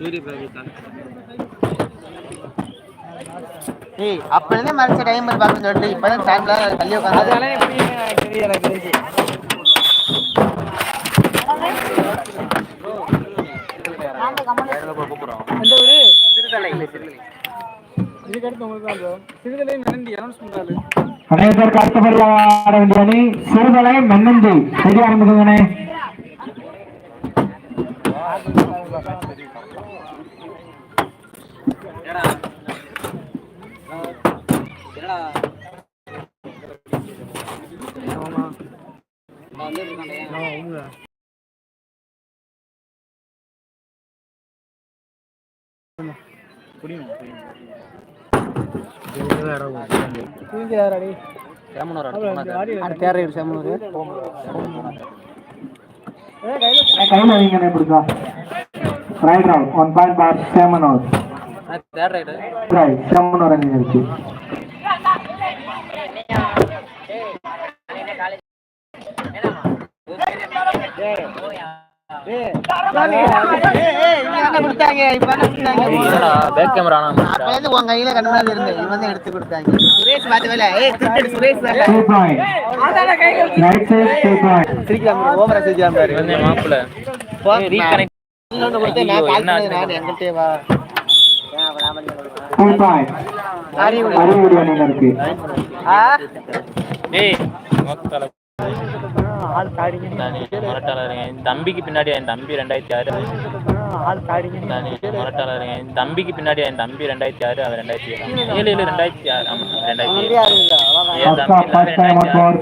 சூரிய பிரகாஷ் ஏய் அப்ப இருந்தே மறைச்ச டைம் வந்து பார்க்க சொல்லிட்டு இப்பதான் டைம்ல தள்ளி உட்காந்து அதெல்லாம் எப்படி எனக்கு தெரியல எனக்கு தெரிஞ்சு. ஊரு சிறுதலை. இதுக்கு அடுத்து உங்களுக்கு தான் bro. சிறுதலை மெனந்தி அனௌன்ஸ் பண்றாரு. அனைவருக்கு அடுத்தபடியாக ஆட வேண்டிய அணி சிறுதலை மென்னந்தி. ஆரம்பிக்குங்கண்ணே தூங்கி யாராடி தேரை செம்மனூர் கையில் வைங்கண்ணே பிடிச்சா right right one point for Chemmanur there raid. ஓவரா சிரிக்கலாம் பாரு மாப்பிள்ள. இன்னொன்னு கொடுத்து நான் கால் பண்ணது நான் என்கிட்டயே வா டூ பாயிண்ட் அறிவுடி அணியில் இருக்கு ஆ? டேய் மொத்தல மரட்டாளருங்க என் தம்பிக்கு பின்னாடி என் தம்பி ரெண்டாயிரத்தி ஆறு. நானு மரட்டாளருங்க என் தம்பிக்கு பின்னாடி என் தம்பி ரெண்டாயிரத்தி ஆறு அவன் ரெண்டாயிரத்தி ஏழு ஏழு ஏழு ரெண்டாயிரத்தி ஆறு. ஆமா ரெண்டாயிரத்தி ஏழு. Time out for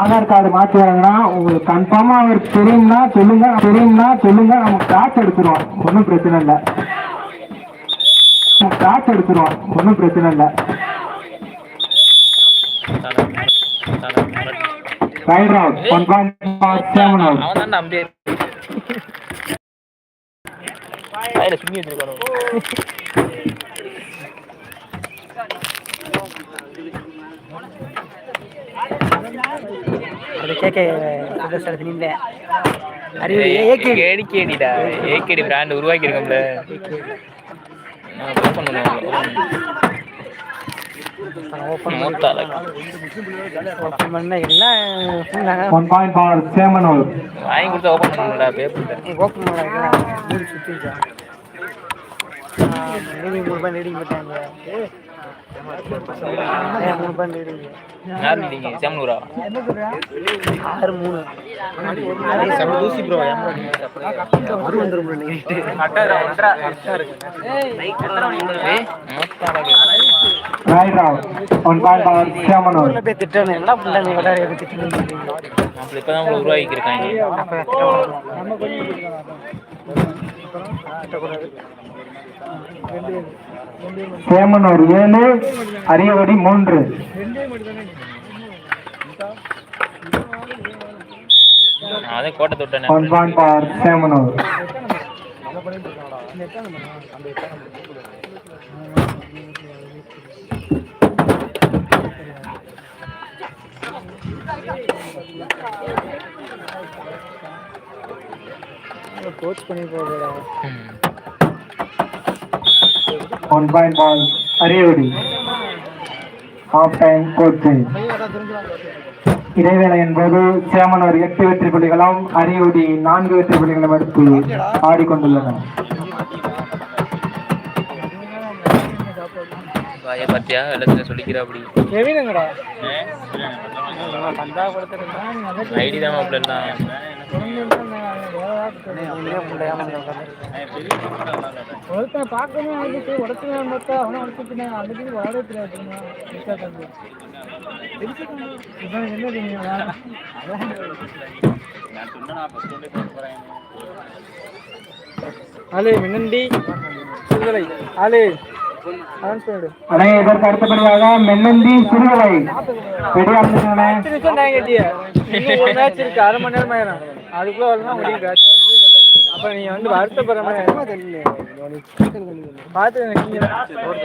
Aadhaar card மாத்தி வாங்கினா உங்களுக்கு கன்ஃபார்மா அவர் தெரியும்னா சொல்லுங்க தெரியும்னா சொல்லுங்க நமக்கு காசு எடுத்துருவோம். ஒன்றும் பிரச்சனை இல்லை. நமக்கு காசு எடுத்துருவோம். ஒன்றும் பிரச்சனை இல்லை. ரைட் செவன் அவன் தான் சுண்ணி வச்சிருக்கானு. ஏடிக்கேடிடா ஏகேடி பிராண்ட் உருவாக்கி இருக்கோம்ல ஓப்பன் வாங்கி கொடுத்தா ஓப்பன் பண்ணணும்டா பேப்பர் யார் நீங்க செம்மனூரா தூசி bro right out one point for seven out இப்பதான் உருவாக்கியிருக்காங்க சேமனூர் ஏழு அரியவடி மூன்று. நான் அதே கோட்டை தொட்டேன். One point for Chemmanur one point for Ariyavadi half time coaching இடைவேளை என்பது சேமனூர் எட்டு வெற்றி புள்ளிகளும் அரியுடி நான்கு வெற்றி புள்ளிகளும் எடுத்து ஆடிக்கொண்டுள்ளனர். பார்த்தியா? எல்லாத்தையும் சொல்லிக்கிறா அப்படி. ஐடி தான் ஒருத்தன் பார்க்கவே வந்துட்டு உடச்சுனா பார்த்தா அவனை உடச்சுட்டு அந்த வாடகை தெரியாது இவன் என்ன தெரியுமா ஆளு மின்னண்டி. சிறுதலை ஆளு. அண்ணே இதற்கு அடுத்தபடியாக மென்னந்தி சிறுவலை இருக்கு அரை மணி நேரம் அதுக்குள்ள வரலாம் முடியும் அப்ப நீங்க வந்து வருத்தப்படுற பார்த்து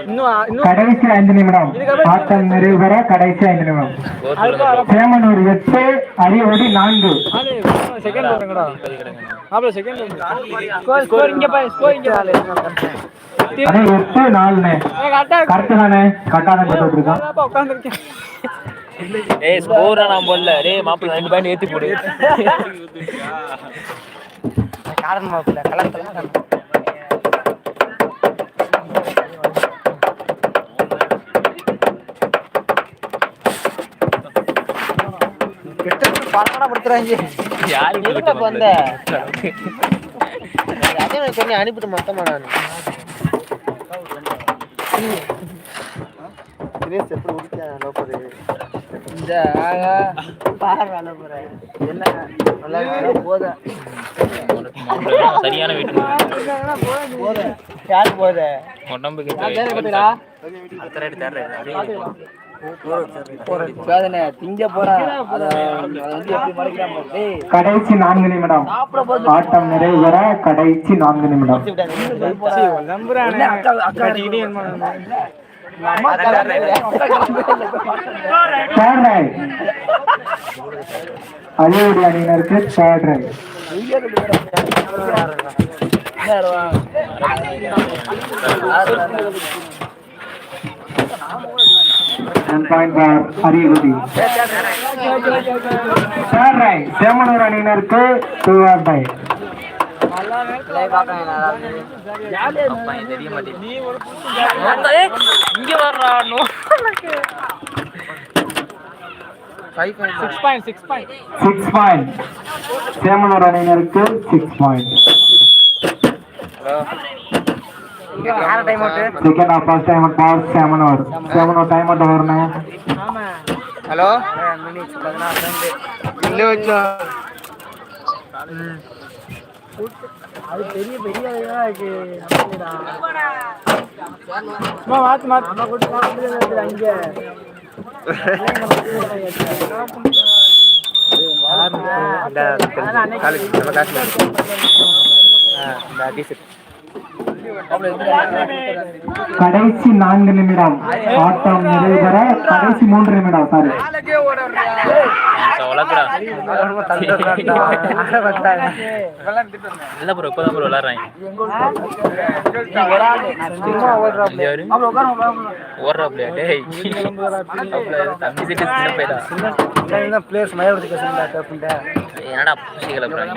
இன்னும் இன்னும் கடைசி ஐந்து நிமிடம். ஆட்டம் நிறைவு கடைசி ஐந்து நிமிடம். ஸ்கோர் சொல்லுங்க சேமனூர் எட்டு அரியவடி நான்கு. செகண்ட் செகண்ட் ஸ்கோர் ஸ்கோர் இங்க பாரு ஸ்கோர் இங்க பாரு. எட்டு நாலுண்ணே கரெக்டா தானே போட்டு உட்காந்துருக்கேன் ஏய் ஸ்கோரா நான் போடல. டேய் மாப்பிள்ள ரெண்டு பாயிண்ட் ஏத்தி போடு. காரணம் மாப்பிள்ள கலர் படப்படுத்துறாங்க யாரு எதுக்குடா இப்ப வந்த? அதே நான் சொன்னேன் அனுப்பிட்டு மொத்தமா நான். சுரேஷ் எப்படி முடிச்சான் லோப்பரு இந்த பாரு அனுப்புற என்ன? நல்லா போதா? சரியான வீட்டு போத? யாரு போத? உடம்புக்கு கடைசி நான்கு நிமிடம். ஆட்டம் நிறைவு பெற கடைசி நான்கு நிமிடம். நம்புறானே அணியினருக்கு தேர்ட் ரைட் தேர்ட் சேமனூர் அணியினருக்கு டூ ஆர் பை அப்பா எனக்கு தெரிய மாட்டேங்குது இங்க வர்றானோ six point six point six point Chemmanur அணியினருக்கு six point second half first time pass Chemmanur Chemmanur time out வரணும் ஆமா ஹலோ இல்ல வச்சா அது பெரிய பெரிய இதா இருக்கு. சும்மா மாத்து மாத்து. நம்ம கூட அங்க கடைசி நான்கு நிமிடம். ஆட்டம் நிறைவு பெற கடைசி மூன்று நிமிடம். சாரி இல்ல ப்ரோ இப்பதான் ப்ரோ விளாட்றாங்க ஓடுறாப்லையா டேய். தம்பி சீட்டு சின்ன பையடா பிளேயர்ஸ் மயபடுத்தி பேசுறேன் என்னடா பூசி கிளப்புறாங்க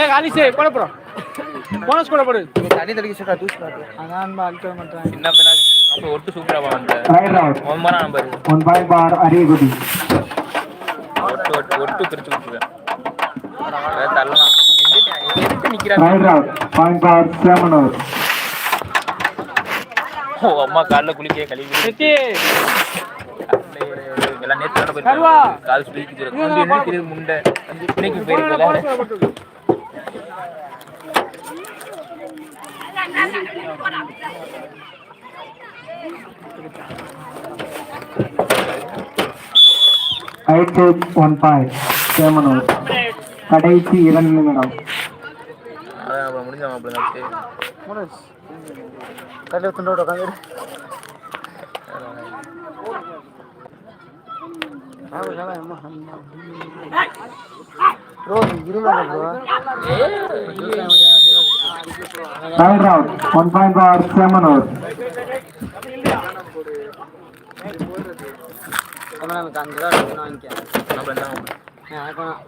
ஏய் ஆலிசே போட போறோம் போனஸ் கூட போடு. தண்ணி தெளிக்க சொல்றா தூசி பாத்து அதான் அழுத்த மாட்டேன் சின்ன பையனா அப்ப ஒட்டு சூப்பரா பண்ணுற ரைட் நம்பர் ஒன் பாயிண்ட் ஒட்டு ஒட்டு ஒட்டு பிரிச்சு அதாவது தள்ளலாம். நின்னுட்டேன். எதுக்கு நிக்கிறாங்க right out point for Chemmanur ஓ அம்மா காலைல குளிக்க கழுவி எல்லாம். போயிருக்காங்க. கால் சுழிக்கு என்ன முண்டை. இன்னைக்கு போயிருக்கல right side one point Chemmanur கடைசி இரண்டு நிமிடம் அதான் அப்புறம் முடிஞ்ச மாப்பிள்ள கல்ல துண்டோட உட்காந்து ப்ரோ இருபது bro right out one point for Chemmanur நமக்கு அஞ்சு ரூபா வாங்கிக்க நம்ம என்ன எனக்கு வேணாம்.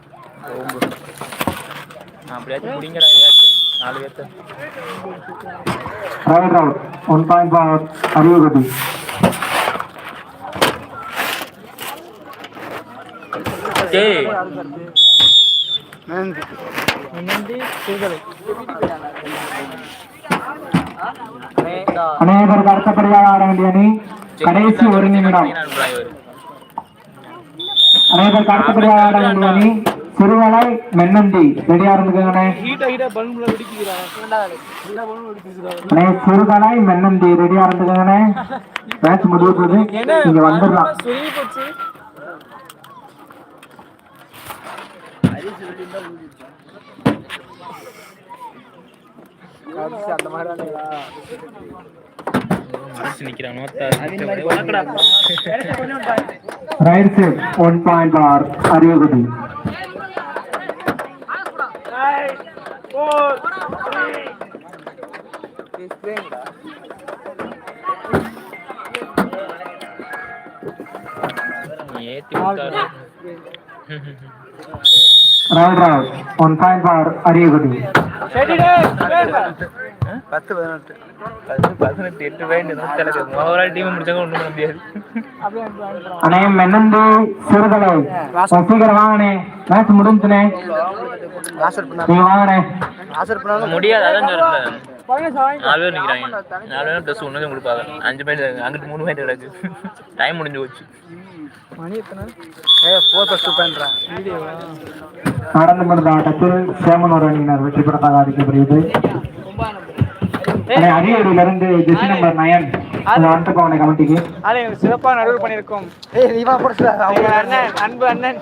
ரொம்ப நான் அப்படியாச்சும் முடிங்கடா ஏதாச்சும் நாலு பேர்த்த right out one point for Ariyakudi டேய் நன்றி சிறுதலை அநேகருக்கு அடுத்தபடியாக ஆட வேண்டிய அணி கடைசி ஒரு நிமிடம். அநேகருக்கு அடுத்தபடியாக ஆட வேண்டிய அணி சிறுவலை மென்னந்தி. ரெடியா இருந்துக்கங்கண்ணே. சிறுவலை மென்னந்தி. ரெடியா இருந்துக்கங்கண்ணே. மேட்ச் முடிய போகுது. நீங்க வந்துடலாம் சுருங்கி போச்சு கடைசி அந்த மாதிரி தானுங்களா மறைச்சு நிக்கிறான் நோத்தா வளர்க்கடா ரைட் சைட் ஒன் பாயிண்ட் ஆர் பேசுறேங்கடா ஏத்தி விட்டாரு right one point for Ariyakudi பத்து பதினெட்டு பதினெட்டு எட்டு பாயிண்ட் ஒரு டீம் முடிச்சாங்க ஒண்ணும் பண்ண முடியாது அண்ணே மென்னந்து சிறுதலை. சீக்கிரம் வாங்கண்ணே மேட்ச் முடிஞ்சுனே. நீங்க வாங்கண்ணே முடியாது அதான் சொல்றேன். நாலு பேர் நிற்கிறாங்க நாலு பேர் ப்ளஸ் ஒன்று கொடுப்பாங்க அஞ்சு பாயிண்ட் அங்கிட்டு மூணு பாயிண்ட் கிடக்கு. டைம் முடிஞ்சு போச்சு. மணி எத்தனை? ஏ ஃபோர் ப்ளஸ் டூ பண்ணுறேன் வீடியோவா? நடந்து முடிந்த ஆட்டத்தில் சேமனூர் அணியினர் வெற்றி பெற்றதாக அறிக்கப்படுகிறது அண்ணே, அரியலூரிலிருந்து ஜெசி நம்பர் நயன் போன கமிட்டிக்கு அதை எங்களுக்கு சிறப்பாக நடுவில் பண்ணியிருக்கோம். ஏய் போடுடா எங்கள் அண்ணன் அன்பு அண்ணன்.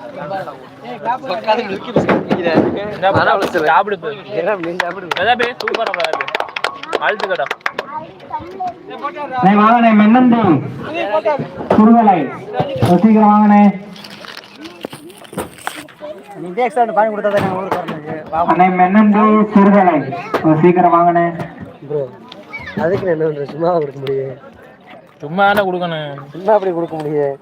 சாப்பிடு வாங்கண்ணே மென்னந்து. சிறுதலை சீக்கிரம் வாங்கண்ணே நீ எக்ஸ்ட்ரா பானி கொடுத்தா தான் ஊருக்கு வரணும் அண்ணே மென்னந்து சிறுதலை சீக்கிரம் வாங்கண்ணே ப்ரோ அதுக்கு என்ன சும்மா கொடுக்க முடியும்? சும்மா கொடுக்கணும். சும்மா அப்படி கொடுக்க முடியும்?